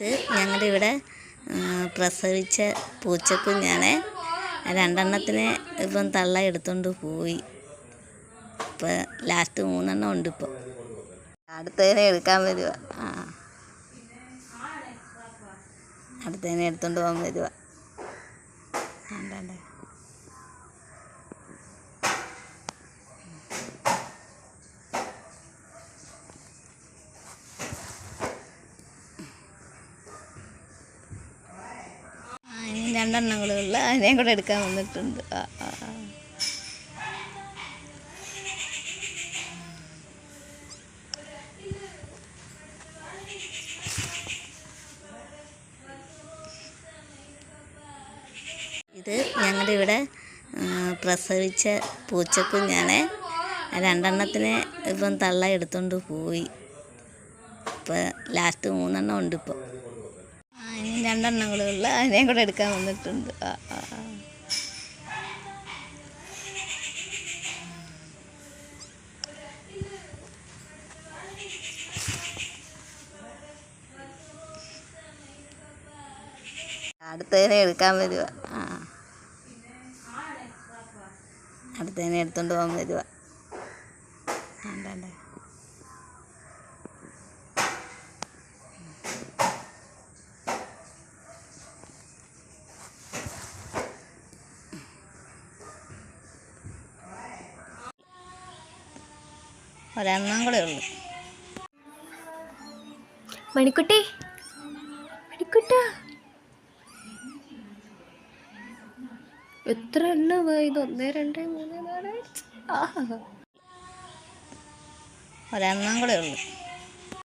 ഇത് ഞങ്ങളുടെ ഇവിടെ പ്രസവിച്ച പൂച്ചക്കുഞ്ഞാണ് രണ്ടെണ്ണത്തിനെ ഇപ്പം തള്ള എടുത്തുകൊണ്ട് പോയി. ഇപ്പം ലാസ്റ്റ് മൂന്നെണ്ണം ഉണ്ട് ഇപ്പോൾ അടുത്തതിനെ എടുക്കാൻ വരുക ആ. അടുത്തതിനെ എടുത്തുകൊണ്ട് പോകാൻ വരുക കണ്ടേ ആ ഇനി രണ്ടെണ്ണങ്ങളേ അതിനെയും കൂടെ എടുക്കാൻ വന്നിട്ടുണ്ട്. ഇത് ഞങ്ങളുടെ ഇവിടെ പ്രസവിച്ച പൂച്ചക്കുഞ്ഞാണ്. രണ്ടെണ്ണത്തിനെ ഇപ്പം തള്ള എടുത്തുകൊണ്ട് പോയി. ഇപ്പം ലാസ്റ്റ് മൂന്നെണ്ണം ഉണ്ട് ഇപ്പോൾ ആ ഇനി രണ്ടെണ്ണങ്ങളേ ഉള്ളു അതിനെയും കൂടെ എടുക്കാൻ വന്നിട്ടുണ്ട്. അടുത്തതിനെ എടുക്കാൻ വരുക ആ. അടുത്തതിനെ എടുത്തോണ്ട് പോകാൻ വരുക ഒരെണ്ണം കൂടെ ഉള്ളു മണിക്കുട്ടി? മണിക്കുട്ട. എത്ര എണ്ണ ഇത് ഒന്ന് രണ്ട് മൂന്ന് നാല് ഒരെണ്ണം കൂടെ ഉള്ളു